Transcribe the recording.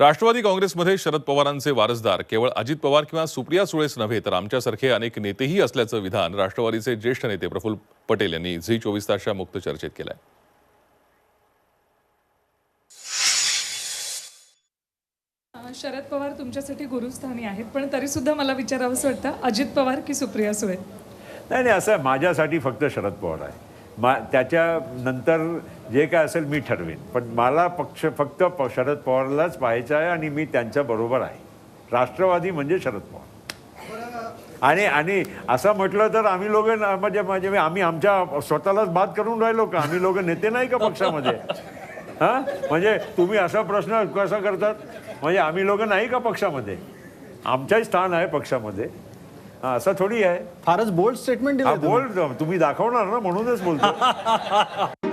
राष्ट्रवादी काँग्रेसमध्ये शरद पवारांचे वारसदार केवळ अजित पवार किंवा सुप्रिया सुळेच नव्हे तर आमच्यासारखे अनेक नेतेही असल्याचं विधान राष्ट्रवादीचे ज्येष्ठ नेते प्रफुल्ल पटेल यांनी झी चोवीस तासच्या मुक्त चर्चेत केलं आहे अ, शरद पवार तुमच्यासाठी गुरुस्थानी आहेत पण तरी सुद्धा मला विचारावंसं वाटतं अजित पवार की सुप्रिया सुळे? नाही नाही असं आहे, माझ्यासाठी फक्त शरद पवार आहे. मा त्याच्यानंतर जे काय असेल मी ठरवेन. पण मला पक्ष फक्त प शरद पवारलाच पाहायचं आहे आणि मी त्यांच्याबरोबर आहे. राष्ट्रवादी म्हणजे शरद पवार. आणि आणि असं म्हटलं तर आम्ही लोक म्हणजे म्हणजे आम्ही आमच्या स्वतःलाच बात करून राहिलो का? आम्ही लोक नेते नाही का पक्षामध्ये? हां? म्हणजे तुम्ही असा प्रश्न कसा करतात? म्हणजे आम्ही लोक नाही का पक्षामध्ये? आमचंही स्थान आहे पक्षामध्ये. असं थोडी आहे फारच बोल्ड स्टेटमेंट हा दिलं तुम्ही. बोल तुम्ही दाखवणार ना म्हणूनच बोलतो